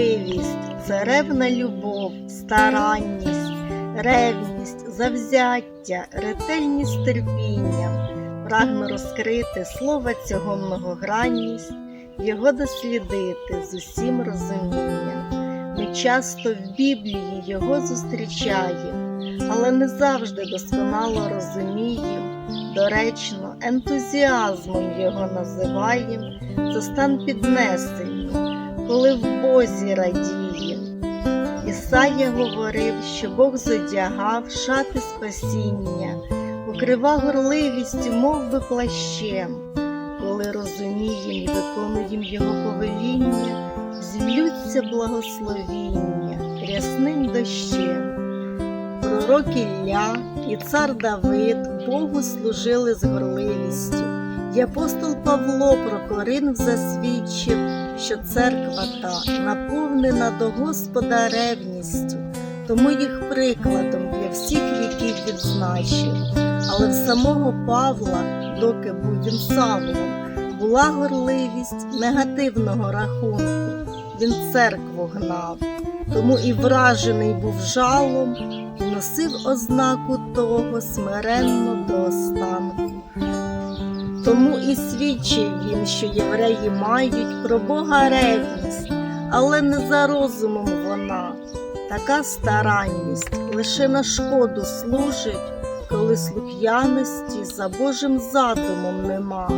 горливість, це ревна любов, старанність, ревність, завзяття, ретельність терпіння. Прагну розкрити слова цього многогранність, його дослідити з усім розумінням. Ми часто в Біблії його зустрічаємо, але не завжди досконало розуміємо. Доречно, ентузіазмом його називаємо, це стан піднесення, коли в Бозі радіємо. Ісая говорив, що Бог зодягав шати спасіння, покрива горливістю, мов би плащем. Коли розумієм і виконуєм його повеління, злються благословіння рясним дощем. Пророк Ілля і цар Давид Богу служили з горливістю. І апостол Павло про Коринф засвідчив, що церква та наповнена до Господа ревністю, тому їх прикладом для всіх віків відзначив. Але в самого Павла, доки був він Савлом, була горливість негативного рахунку. Він церкву гнав, тому і вражений був жалом, носив ознаку того смиренно до останку. Тому і свідчив він, що євреї мають про Бога ревність, але не за розумом вона. Така старанність лише на шкоду служить, коли слух'яності за Божим задумом нема.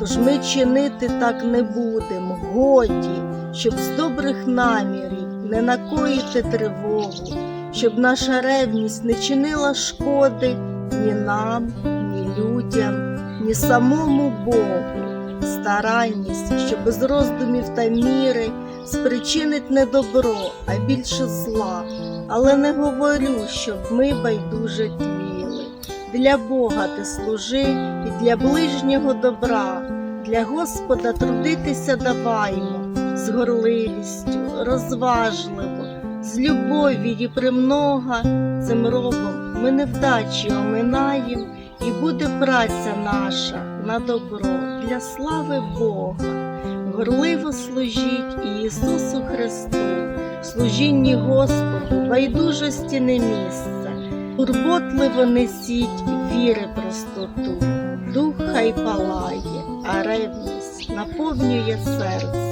Тож ми чинити так не будемо, годі, щоб з добрих намірів не накоїти тривогу, щоб наша ревність не чинила шкоди ні нам, ні людям, ні самому Богу. Старанність, що без роздумів та міри спричинить не добро, а більше зла. Але не говорю, щоб ми байдуже тліли. Для Бога ти служи і для ближнього добра, для Господа трудитися даваймо з горливістю, розважливо, з любові і примнога. Цим робом ми невдачі оминаєм, і буде праця наша на добро для слави Бога. Горливо служіть Ісусу Христу, служінні Господу, байдужості не місце, турботливо несіть віри простоту, дух хай палає, а ревність наповнює серце.